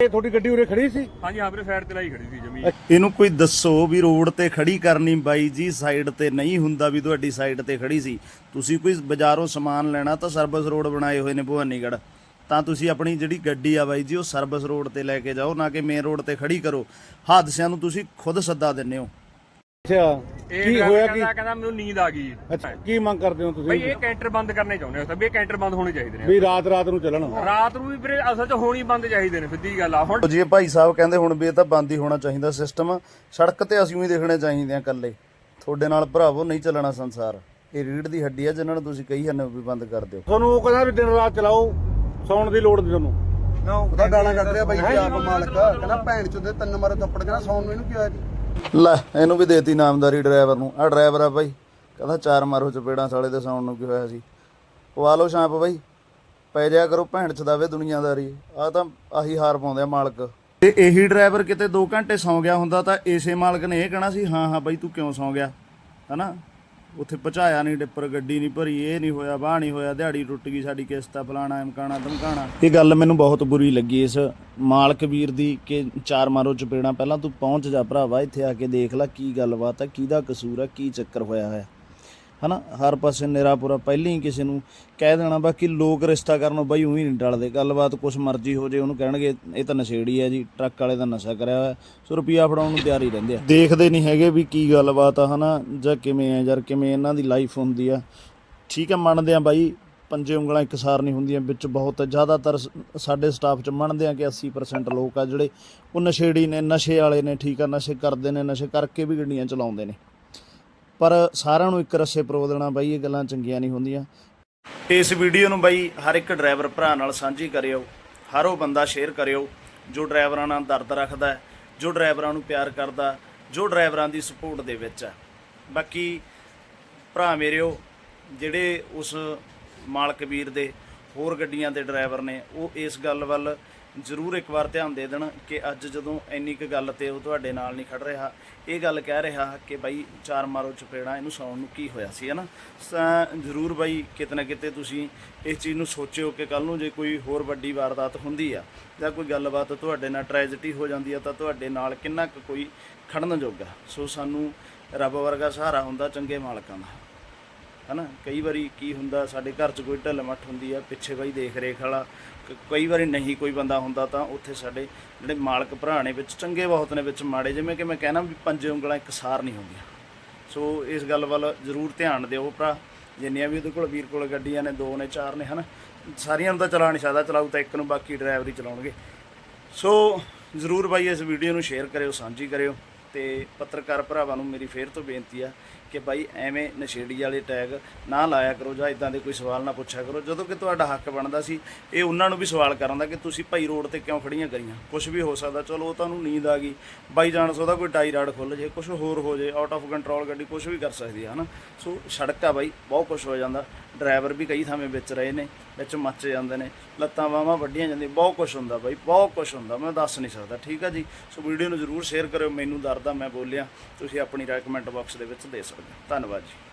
ਇਹ ਤੁਹਾਡੀ ਗੱਡੀ ਉਰੇ ਖੜੀ ਸੀ? ਹਾਂਜੀ ਹਾਂ ਵੀਰੇ ਸਾਈਡ ਤੇ ਲਾਈ ਖੜੀ ਸੀ ਜਮੀ ਇਹਨੂੰ ਕੋਈ ਦੱਸੋ ਵੀ ਰੋਡ ਤੇ ਖੜੀ ਕਰਨੀ ਬਾਈ ਜੀ ਸਾਈਡ ਤੇ ਨਹੀਂ ਹੁੰਦਾ ਵੀ ਤੁਹਾਡੀ ਸਾਈਡ ਤੇ ਖੜੀ ਸੀ। ਤੁਸੀਂ ਕੋਈ ਬਾਜ਼ਾਰੋਂ ਸਮਾਨ ਲੈਣਾ ਤਾਂ ਸਰਵਿਸ ਰੋਡ ਬਣਾਏ ਹੋਏ ਨੇ ਭਵਾਨੀਗੜ੍ਹ। ਤਾਂ ਤੁਸੀਂ ਆਪਣੀ ਜਿਹੜੀ ਗੱਡੀ ਆ ਬਾਈ ਜੀ ਉਹ ਸਰਵਿਸ ਰੋਡ ਤੇ ਲੈ ਕੇ ਜਾਓ ਨਾ ਕਿ ਮੇਨ ਰੋਡ ਤੇ ਖੜੀ ਕਰੋ। ਹਾਦਸਿਆਂ ਨੂੰ ਤੁਸੀਂ ਖੁਦ ਸੱਦਾ ਦਿੰਦੇ ਹੋ। ਅੱਛਾ। ਕੀ ਹੋਇਆ ਕੀ? ਕਹਿੰਦਾ ਮੈਨੂੰ ਨੀਂਦ ਆ ਗਈ। ਅੱਛਾ ਕੀ ਮੰਗ ਕਰਦੇ ਹੋ ਬਈ ਤੁਸੀਂ ਇਹ ਕੈਂਟਰ ਬੰਦ ਕਰਨੇ ਚਾਹੁੰਦੇ ਹੋ ਵੀ ਇਹ ਕੈਂਟਰ ਬੰਦ ਹੋਣੇ ਚਾਹੀਦੇ ਨੇ। ਵੀ ਰਾਤ ਰਾਤ ਨੂੰ ਚੱਲਣ। ਰਾਤ ਨੂੰ ਵੀ ਵੀਰੇ ਅਸਲ 'ਚ ਹੋਣੀ ਬੰਦ ਚਾਹੀਦੇ ਨੇ ਸਿੱਧੀ ਗੱਲ ਆ। ਹੁਣ ਜੀ ਭਾਈ ਸਾਹਿਬ ਕਹਿੰਦੇ ਹੁਣ ਵੀ ਇਹ ਤਾਂ ਬੰਦ ਹੀ ਹੋਣਾ ਚਾਹੀਦਾ ਸਿਸਟਮ ਸੜਕ ਤੇ ਅਸੀਂ ਵੀ ਦੇਖਣੇ ਚਾਹੀਦੇ ਆ ਇਕੱਲੇ। ਤੁਹਾਡੇ ਨਾਲ ਭਰਾਵੋ ਨਹੀਂ ਚੱਲਣਾ ਸੰਸਾਰ। ਇਹ ਰੀੜ ਦੀ ਹੱਡੀ ਆ ਜਿਨ੍ਹਾਂ ਨੂੰ ਤੁਸੀਂ ਕਹੀ ਜਾਂਦੇ ਹੋ ਵੀ ਬੰਦ ਕਰ ਦਿਓ। ਤੁਹਾਨੂੰ ਉਹ ਕਹਿੰਦਾ ਵੀ ਦਿਨ ਰਾਤ ਚਲਾਓ ਸੌਣ ਦੀ ਲੋੜ ਨਹੀਂ ਤੁਹਾਨੂੰ। ਉਹਦਾ ਗਾਲਾਂ ਕੱਢ ਰਿਹਾ ਬਾਈ ਜੀ ਆਪ ਮਾਲਕ ਕਹਿੰਦਾ ਭੈਣ ਚੋਦੇ ਤਿੰਨ ਮਾਰੇ ਥੱਪੜ ਕਹਿੰਦਾ ਸੌਣ ਨੂੰ ਇਹਨੂੰ ਕੀ ਹੋਇਆ ਜੀ। ਲੈ, ਇਹਨੂੰ ਵੀ ਦੇਤੀ ਨਾਮਦਾਰੀ ਡਰਾਈਵਰ ਨੂੰ। ਆ ਡਰਾਈਵਰ ਆ ਬਾਈ। ਕਹਿੰਦਾ ਚਾਰ ਮਾਰੋ ਚਪੇੜਾਂ ਸਾਲੇ ਦੇ ਸੌਣ ਨੂੰ ਕੀ ਹੋਇਆ ਸੀ। ਪਵਾ ਲਓ ਸ਼ਾਂਪ ਬਾਈ। ਪੈ ਜਾਇਆ ਕਰੋ ਭੈਣ ਚ ਦਾਵੇ ਦੁਨੀਆਦਾਰੀ। ਆ ਤਾਂ ਆਹੀ ਹਾਰ ਪਾਉਂਦੇ ਆ ਮਾਲਕ। ਤੇ ਇਹੀ ਡਰਾਈਵਰ ਕਿਤੇ 2 ਘੰਟੇ ਸੌਂ ਗਿਆ ਹੁੰਦਾ ਤਾਂ ਇਸੇ ਮਾਲਕ ਨੇ ਇਹ ਕਹਿਣਾ ਸੀ, ਹਾਂ ਹਾਂ ਬਾਈ, ਤੂੰ ਕਿਉਂ ਸੌਂ ਗਿਆ? ਹਨਾ? ਉੱਥੇ ਪਹੁੰਚਾਇਆ ਨਹੀਂ ਡਿੱਪਰ ਗੱਡੀ ਨਹੀਂ ਭਰੀ, ਇਹ ਨਹੀਂ ਹੋਇਆ, ਬਾਹ ਨਹੀਂ ਹੋਇਆ, ਦਿਹਾੜੀ ਟੁੱਟ ਗਈ ਸਾਡੀ ਕਿਸ਼ਤ ਆ, ਫਲਾਣਾ ਇਮਕਾਣਾ ਧਮਕਾਣਾ। ਇਹ ਗੱਲ ਮੈਨੂੰ ਬਹੁਤ ਬੁਰੀ ਲੱਗੀ ਇਸ ਮਾਲਕ ਵੀਰ ਦੀ ਕਿ ਚਾਰ ਮਾਰੋ ਚਪੇੜਾਂ, ਪਹਿਲਾਂ ਤੂੰ ਪਹੁੰਚ ਜਾ ਭਰਾਵਾ, ਇੱਥੇ ਆ ਕੇ ਦੇਖ ਲੈ ਕੀ ਗੱਲਬਾਤ ਆ, ਕਿਹਦਾ ਕਸੂਰ ਆ, ਕੀ ਚੱਕਰ ਹੋਇਆ ਹੋਇਆ। ਹਨਾ? ਹਰ ਪਾਸੇ ਨਿਰਾਪੁਰਾ ਪਹਿਲਾਂ ਹੀ ਕਿਸੇ ਨੂੰ ਕਹਿ ਦੇਣਾ, ਬਾਕੀ ਲੋਕ ਰਿਸ਼ਤਾ ਕਰਨ ਬਾਈ ਉਹੀ ਨਹੀਂ ਟਲਦੇ। ਗੱਲਬਾਤ ਕੁਛ ਮਰਜ਼ੀ ਹੋ ਜੇ, ਉਹਨੂੰ ਕਹਿਣਗੇ, ਇਹ ਤਾਂ ਨਸ਼ੇੜੀ ਹੈ ਜੀ, ਟਰੱਕ ਵਾਲੇ ਦਾ ਨਸ਼ਾ ਕਰਿਆ ਹੋਇਆ, ਸੋ ਰੁਪਿਆ ਫੜਾਉਣ ਨੂੰ ਤਿਆਰ ਹੀ ਰਹਿੰਦੇ ਆ। ਦੇਖਦੇ ਨਹੀਂ ਹੈਗੇ ਵੀ ਕੀ ਗੱਲਬਾਤ ਆ, ਹਨਾ? ਜਾਂ ਕਿਵੇਂ ਆ ਯਾਰ, ਕਿਵੇਂ ਇਹਨਾਂ ਦੀ ਲਾਈਫ ਹੁੰਦੀ ਆ। ਠੀਕ ਹੈ ਮੰਨਦੇ ਆ ਬਾਈ, ਪੰਜੇ ਉਂਗਲਾਂ ਇੱਕਸਾਰ ਨਹੀਂ ਹੁੰਦੀਆਂ, ਵਿੱਚ ਬਹੁਤ ਜ਼ਿਆਦਾਤਰ ਸਾਡੇ ਸਟਾਫ ਚ ਮੰਨਦੇ ਆ ਕਿ 80% ਲੋਕ ਆ ਜਿਹੜੇ, ਉਹ ਨਸ਼ੇੜੀ ਨੇ, ਨਸ਼ੇ ਵਾਲੇ ਨੇ, ਠੀਕ ਆ, ਨਸ਼ੇ ਕਰਦੇ ਨੇ, ਨਸ਼ੇ ਕਰਕੇ ਵੀ ਗੱਡੀਆਂ ਚਲਾਉਂਦੇ ਨੇ। ਪਰ ਸਾਰਿਆਂ ਨੂੰ ਇੱਕ ਰਸੇ ਪਰੋ ਦੇਣਾ ਬਾਈ ਇਹ ਗੱਲਾਂ ਚੰਗੀਆਂ ਨਹੀਂ ਹੁੰਦੀਆਂ। ਇਸ ਵੀਡੀਓ ਨੂੰ ਬਾਈ ਹਰ ਇੱਕ ਡਰਾਈਵਰ ਭਰਾ ਨਾਲ ਸਾਂਝੀ ਕਰਿਓ। ਹਰ ਉਹ ਬੰਦਾ ਸ਼ੇਅਰ ਕਰਿਓ ਜੋ ਡਰਾਈਵਰਾਂ ਨਾਲ ਦਰਦ ਰੱਖਦਾ ਹੈ, ਜੋ ਡਰਾਈਵਰਾਂ ਨੂੰ ਪਿਆਰ ਕਰਦਾ ਜੋ ਡਰਾਈਵਰਾਂ ਦੀ ਸਪੋਰਟ ਦੇ ਵਿੱਚ ਹੈ। ਬਾਕੀ ਭਰਾ ਮੇਰਿਓ ਜਿਹੜੇ ਉਸ ਮਾਲਕ ਵੀਰ ਦੇ ਹੋਰ ਗੱਡੀਆਂ ਦੇ ਡਰਾਈਵਰ ਨੇ ਉਹ ਇਸ ਗੱਲ ਵੱਲ ਜ਼ਰੂਰ ਇੱਕ ਵਾਰ ਧਿਆਨ ਦੇ ਦੇਣ ਕਿ ਅੱਜ ਜਦੋਂ ਇੰਨੀ ਕੁ ਗੱਲ ਤੇ ਉਹ ਤੁਹਾਡੇ ਨਾਲ ਨਹੀਂ ਖੜ ਰਿਹਾ, ਇਹ ਗੱਲ ਕਹਿ ਰਿਹਾ ਕਿ ਬਾਈ ਚਾਰ ਮਾਰੋ ਚਪੇੜਾ, ਇਹਨੂੰ ਸੌਣ ਨੂੰ ਕੀ ਹੋਇਆ ਸੀ, ਹਨਾ? ਤਾਂ ਜ਼ਰੂਰ ਬਾਈ ਕਿਤੇ ਨਾ ਕਿਤੇ ਤੁਸੀਂ ਇਸ ਚੀਜ਼ ਨੂੰ ਸੋਚਿਓ ਕਿ ਕੱਲ ਨੂੰ ਜੇ ਕੋਈ ਹੋਰ ਵੱਡੀ ਵਾਰਦਾਤ ਹੁੰਦੀ ਆ ਜਾਂ ਕੋਈ ਗੱਲਬਾਤ ਤੁਹਾਡੇ ਨਾਲ ਟ੍ਰੈਜਡੀ ਹੋ ਜਾਂਦੀ ਆ ਤਾਂ ਤੁਹਾਡੇ ਨਾਲ ਕਿੰਨਾ ਕੁ ਕੋਈ ਖੜਨ ਜੋਗਾ। ਸੋ ਸਾਨੂੰ ਰੱਬ ਵਰਗਾ ਸਹਾਰਾ ਹੁੰਦਾ ਚੰਗੇ ਮਾਲਕਾਂ ਦਾ। ਹਨਾ? ਕਈ ਵਾਰੀ ਕੀ ਹੁੰਦਾ, ਸਾਡੇ ਘਰ 'ਚ ਕੋਈ ਢਿੱਲ ਮੱਠ ਹੁੰਦੀ ਆ, ਪਿੱਛੇ ਬਾਈ ਦੇਖ ਰੇਖ ਵਾਲਾ ਕਈ ਵਾਰੀ ਨਹੀਂ ਕੋਈ ਬੰਦਾ ਹੁੰਦਾ ਤਾਂ ਉੱਥੇ ਸਾਡੇ ਜਿਹੜੇ ਮਾਲਕ ਭਰਾ ਨੇ ਵਿੱਚ, ਚੰਗੇ ਬਹੁਤ ਨੇ ਵਿੱਚ ਮਾੜੇ, ਜਿਵੇਂ ਕਿ ਮੈਂ ਕਹਿਣਾ ਵੀ ਪੰਜੇ ਉਂਗਲਾਂ ਇੱਕ ਸਾਰ ਨਹੀਂ ਹੁੰਦੀਆਂ। ਸੋ ਇਸ ਗੱਲ ਵੱਲ ਜ਼ਰੂਰ ਧਿਆਨ ਦਿਓ ਭਰਾ, ਜਿੰਨੀਆਂ ਵੀ ਉਹਦੇ ਕੋਲ ਵੀਰ ਕੋਲ ਗੱਡੀਆਂ ਨੇ, ਦੋ ਨੇ, ਚਾਰ ਨੇ, ਹਨਾ? ਸਾਰੀਆਂ ਨੂੰ ਤਾਂ ਚਲਾ ਨਹੀਂ ਸਕਦਾ, ਚਲਾਊ ਤਾਂ ਇੱਕ ਨੂੰ, ਬਾਕੀ ਡਰਾਈਵਰ ਹੀ ਚਲਾਉਣਗੇ। ਸੋ ਜ਼ਰੂਰ ਬਾਈ ਇਸ ਵੀਡੀਓ ਨੂੰ ਸ਼ੇਅਰ ਕਰਿਓ, ਸਾਂਝੀ ਕਰਿਓ। ਤੇ ਪੱਤਰਕਾਰ ਭਰਾਵਾਂ ਨੂੰ ਮੇਰੀ ਫੇਰ ਤੋਂ ਬੇਨਤੀ ਆ ਕਿ ਬਾਈ ਐਵੇਂ ਨਸ਼ੇੜੀ ਵਾਲੇ ਟੈਗ ਨਾ ਲਾਇਆ ਕਰੋ ਜਾਂ ਇਦਾਂ ਦੇ ਕੋਈ ਸਵਾਲ ਨਾ ਪੁੱਛਿਆ ਕਰੋ। ਜਦੋਂ ਕਿ ਤੁਹਾਡਾ ਹੱਕ ਬਣਦਾ ਸੀ, ਇਹ ਉਹਨਾਂ ਨੂੰ ਵੀ ਸਵਾਲ ਕਰਨ ਦਾ ਕਿ ਤੁਸੀਂ ਭਾਈ ਰੋਡ ਤੇ ਕਿਉਂ ਖੜੀਆਂ ਕਰੀਆਂ? ਕੁਝ ਵੀ ਹੋ ਸਕਦਾ, ਚਲੋ ਉਹ ਤੁਹਾਨੂੰ ਨੀਂਦ ਆ ਗਈ। ਬਾਈ ਚਾਂਸ ਉਹਦਾ ਕੋਈ ਟਾਈ ਰਾਡ ਖੁੱਲ ਜੇ ਕੁਝ ਹੋਰ ਹੋ ਜੇ ਆਊਟ ਆਫ ਕੰਟਰੋਲ ਗੱਡੀ ਕੁਝ ਵੀ ਕਰ ਸਕਦੀ ਹੈ ਹਨਾ? ਸੋ ਸੜਕ ਆ ਬਾਈ, ਬਹੁਤ ਕੁਝ ਹੋ ਜਾਂਦਾ। ਡਰਾਈਵਰ ਵੀ ਕਈ ਥਾਵੇਂ ਵਿੱਚ ਰਹੇ ਨੇ, ਵਿੱਚ ਮੱਚ ਜਾਂਦੇ ਨੇ, ਲੱਤਾਂ ਬਾਹਾਂ ਵੱਡੀਆਂ ਜਾਂਦੀਆਂ, ਬਹੁਤ ਕੁਝ ਹੁੰਦਾ ਬਾਈ, ਬਹੁਤ ਕੁਝ ਹੁੰਦਾ, ਮੈਂ ਦੱਸ ਨਹੀਂ ਸਕਦਾ, ਠੀਕ ਆ ਜੀ? ਸੋ ਵੀਡੀਓ ਨੂੰ ਜ਼ਰੂਰ ਸ਼ੇਅਰ ਕਰਿਓ, ਮੈਨੂੰ ਦਰਦ ਆ ਮੈਂ ਬੋਲਿਆ, ਤੁਸੀਂ ਆਪਣੀ ਰਾਏ ਕਮੈਂਟ ਬਾਕਸ ਦੇ ਵਿੱਚ ਦੇ ਸਕਦੇ ਹੋ, ਧੰਨਵਾਦ ਜੀ।